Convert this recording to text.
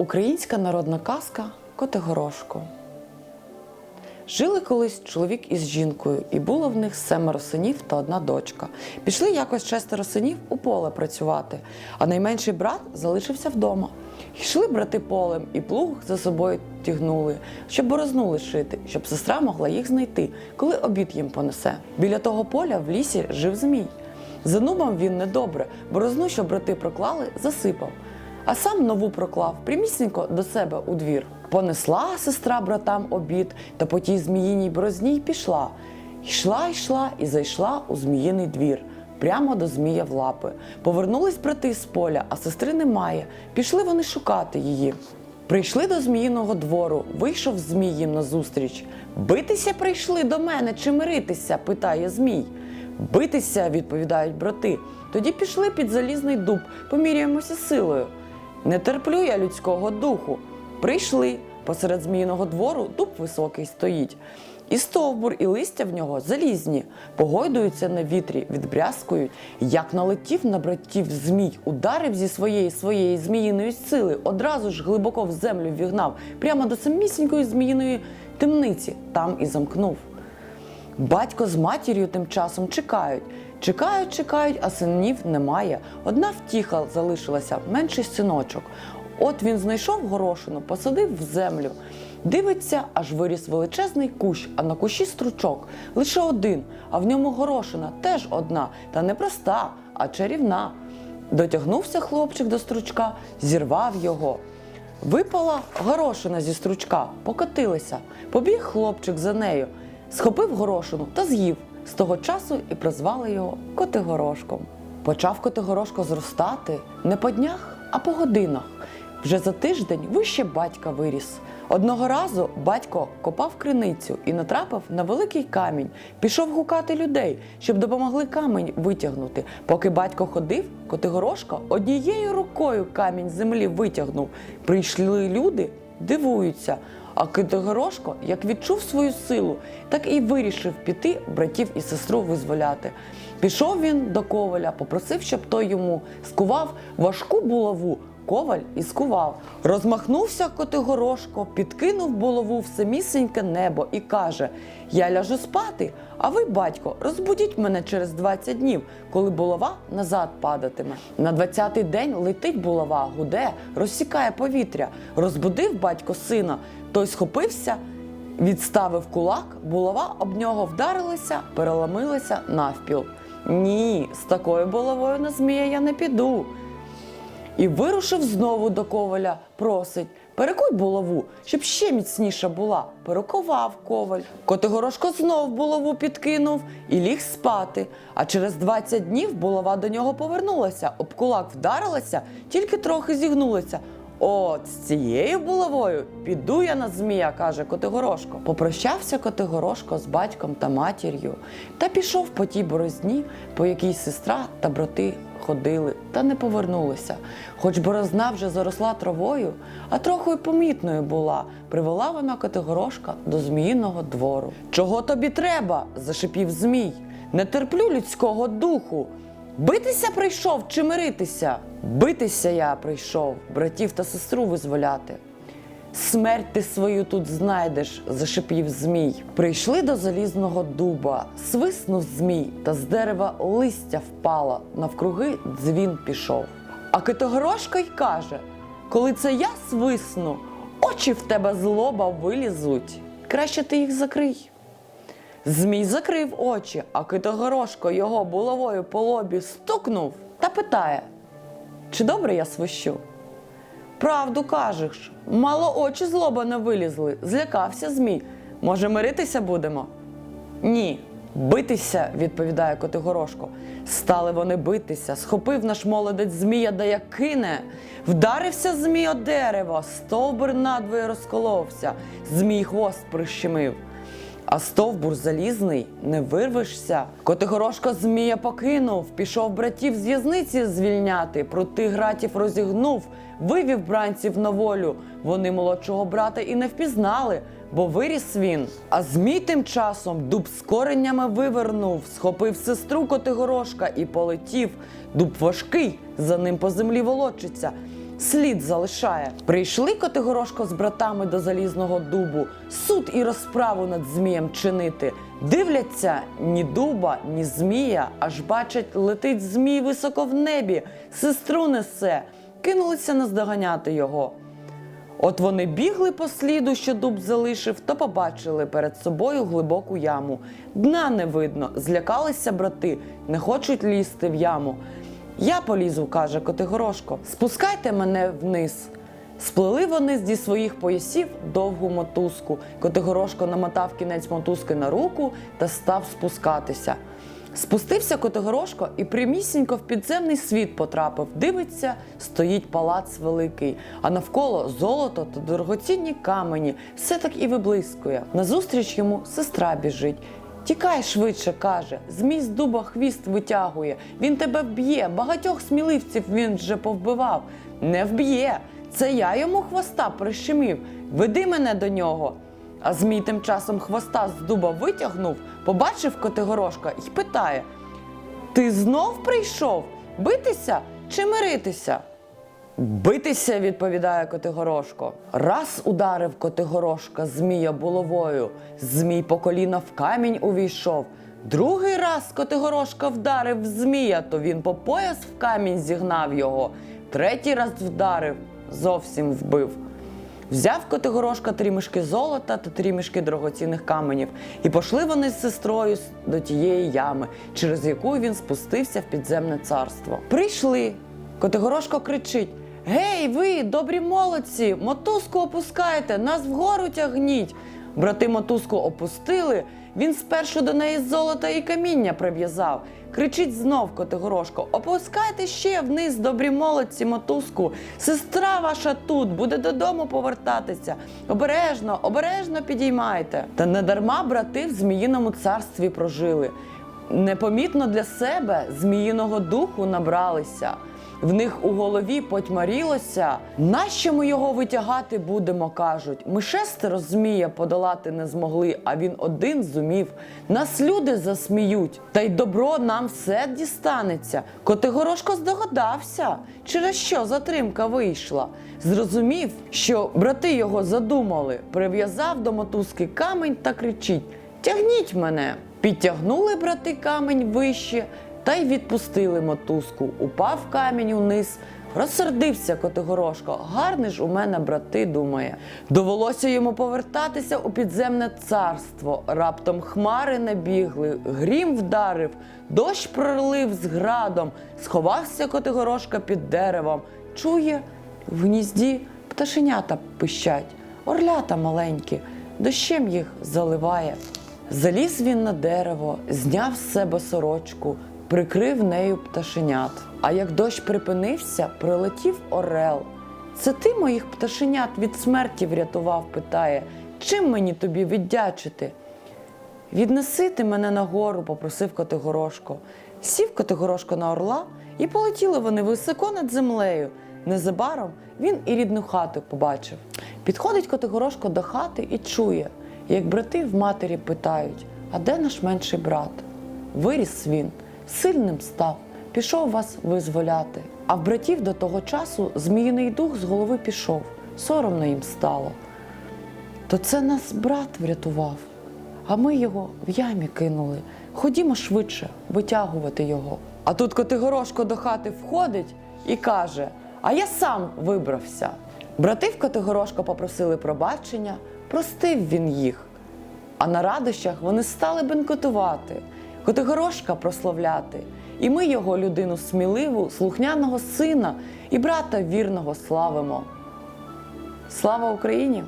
Українська народна казка Котигорошко. Жили колись чоловік із жінкою, і було в них семеро синів та одна дочка. Пішли якось шестеро синів у поле працювати, а найменший брат залишився вдома. Йшли брати полем і плуг за собою тягнули, щоб борозну лишити, щоб сестра могла їх знайти, коли обід їм понесе. Біля того поля в лісі жив змій. Занумав він недобре, борозну, що брати проклали, засипав а сам нову проклав прямісінько до себе у двір. Понесла сестра братам обід, та по тій зміїній борозні й пішла. Йшла, йшла і зайшла у зміїний двір, прямо до змія в лапи. Повернулись брати з поля, а сестри немає. Пішли вони шукати її. Прийшли до зміїного двору, вийшов змій їм назустріч. Битися прийшли до мене чи миритися? питає змій. Битися, відповідають брати. Тоді пішли під залізний дуб, поміряємося силою. Не терплю я людського духу. Прийшли. Посеред зміїного двору дуб високий стоїть. І стовбур, і листя в нього залізні, погойдуються на вітрі, відбрязкують. Як налетів на братів змій, ударив зі своєї своєї зміїної сили, одразу ж глибоко в землю вігнав, прямо до самісінької зміїної темниці, там і замкнув. Батько з матір'ю тим часом чекають. Чекають, чекають, а синів немає. Одна втіха залишилася, менший синочок. От він знайшов горошину, посадив в землю. Дивиться, аж виріс величезний кущ, а на кущі стручок. Лише один, а в ньому горошина теж одна, та не проста, а чарівна. Дотягнувся хлопчик до стручка, зірвав його. Випала горошина зі стручка, покотилася. Побіг хлопчик за нею, схопив горошину та з'їв. З того часу і прозвали його Котигорошком. Почав Котигорошко зростати не по днях, а по годинах. Вже за тиждень вище батька виріс. Одного разу батько копав криницю і натрапив на великий камінь. Пішов гукати людей, щоб допомогли камінь витягнути. Поки батько ходив, Котигорошко однією рукою камінь з землі витягнув. Прийшли люди, дивуються. А Китогорошко, як відчув свою силу, так і вирішив піти братів і сестру визволяти. Пішов він до коваля, попросив, щоб той йому скував важку булаву. Коваль і скував. Розмахнувся Котигорошко, підкинув булаву в самісіньке небо і каже: Я ляжу спати, а ви, батько, розбудіть мене через 20 днів, коли булава назад падатиме. На 20-й день летить булава, гуде, розсікає повітря. Розбудив батько сина, той схопився, відставив кулак, булава об нього вдарилася, переламилася навпіл. Ні, з такою булавою на змія я не піду. І вирушив знову до коваля, просить. Перекуй булаву, щоб ще міцніша була. Перекував коваль. Котигорошко знов булаву підкинув і ліг спати. А через 20 днів булава до нього повернулася, об кулак вдарилася, тільки трохи зігнулася. От з цією булавою піду я на змія, каже Котигорошко. Попрощався Котигорошко з батьком та матір'ю та пішов по тій борозні, по якій сестра та брати ходили та не повернулися. Хоч борозна вже заросла травою, а трохи й помітною була, привела вона Котигорошка до зміїного двору. Чого тобі треба? зашипів змій. Не терплю людського духу. Битися прийшов чи миритися? Битися я прийшов, братів та сестру визволяти. Смерть ти свою тут знайдеш, зашипів змій. Прийшли до залізного дуба, свиснув змій, та з дерева листя впало, навкруги дзвін пішов. А Китогорошко й каже: коли це я свисну, очі в тебе злоба вилізуть. Краще ти їх закрий. Змій закрив очі, а Китогорошко його булавою по лобі стукнув та питає: Чи добре я свищу? Правду кажеш, мало очі злоба не вилізли, злякався Змій. Може, миритися будемо? Ні. Битися, відповідає Котигорошко. Стали вони битися, схопив наш молодець Змія да як кине. Вдарився Змій о дерево, стовбур надвоє розколовся, Змій хвост прищемив. А стовбур залізний не вирвешся. Котигорошко змія покинув, пішов братів з в'язниці звільняти, проти гратів розігнув, вивів бранців на волю. Вони молодшого брата і не впізнали, бо виріс він. А змій тим часом дуб з коренями вивернув, схопив сестру Котигорошка і полетів. Дуб важкий, за ним по землі волочиться. Слід залишає. Прийшли Котигорошко з братами до залізного дубу, суд і розправу над змієм чинити. Дивляться ні дуба, ні змія, аж бачать, летить змій високо в небі, сестру несе, кинулися наздоганяти його. От вони бігли по сліду, що дуб залишив, то побачили перед собою глибоку яму. Дна не видно, злякалися брати, не хочуть лізти в яму. Я полізу, каже Котигорошко, спускайте мене вниз. Сплели вони зі своїх поясів довгу мотузку. Котигорошко намотав кінець мотузки на руку та став спускатися. Спустився Котигорошко і прямісінько в підземний світ потрапив. Дивиться, стоїть палац великий, а навколо золото та дорогоцінні камені. Все так і виблискує. Назустріч йому сестра біжить. Тікай швидше, каже. Змій з дуба хвіст витягує. Він тебе вб'є. Багатьох сміливців він вже повбивав. Не вб'є. Це я йому хвоста прищемив. Веди мене до нього. А Змій тим часом хвоста з дуба витягнув, побачив Котигорошка і питає: Ти знов прийшов? Битися чи миритися? Битися, відповідає Котигорошко. Раз ударив Котигорошка змія булавою, змій по коліна в камінь увійшов. Другий раз Котигорошка вдарив змія, то він по пояс в камінь зігнав його. Третій раз вдарив, зовсім вбив. Взяв Котигорошка три мішки золота та три мішки дорогоцінних каменів, і пішли вони з сестрою до тієї ями, через яку він спустився в підземне царство. Прийшли. Котигорошко кричить: Гей, ви, добрі молодці, мотузку опускайте, нас вгору тягніть. Брати мотузку опустили. Він спершу до неї золота і каміння прив'язав. Кричить знов Котигорошко: Опускайте ще вниз, добрі молодці, мотузку. Сестра ваша тут буде додому повертатися. Обережно, обережно підіймайте. Та не дарма брати в зміїному царстві прожили. Непомітно для себе зміїного духу набралися. В них у голові потьмарілося. Нащо ми його витягати будемо, кажуть. Ми шестеро змія подолати не змогли, а він один зумів. Нас люди засміють, та й добро нам все дістанеться. Котигорошко здогадався, через що затримка вийшла. Зрозумів, що брати його задумали, прив'язав до мотузки камень та кричить: Тягніть мене! Підтягнули брати камень вище та й відпустили мотузку. Упав камінь униз. Розсердився Котигорошко. Гарний ж у мене брати, думає. Довелося йому повертатися у підземне царство. Раптом хмари набігли, грім вдарив, дощ пролив з градом, сховався Котигорошка під деревом. Чує, в гнізді пташенята пищать, орлята маленькі, дощем їх заливає. Заліз він на дерево, зняв з себе сорочку, прикрив нею пташенят. А як дощ припинився, прилетів орел. Це ти моїх пташенят від смерті врятував, питає. Чим мені тобі віддячити? Віднеси ти мене нагору, попросив Котигорошко. Сів Котигорошко на орла, і полетіли вони високо над землею. Незабаром він і рідну хату побачив. Підходить Котигорошко до хати і чує, як брати в матері питають: а де наш менший брат? Виріс він, сильним став, пішов вас визволяти. А в братів до того часу зміїний дух з голови пішов, соромно їм стало. То це нас брат врятував, а ми його в ямі кинули. Ходімо швидше витягувати його. А тут Котигорошко до хати входить і каже: А я сам вибрався. Брати в Котигорошко попросили пробачення, простив він їх. А на радощах вони стали бенкотувати, Котигорошка прославляти. І ми його людину сміливу, слухняного сина і брата вірного славимо. Слава Україні!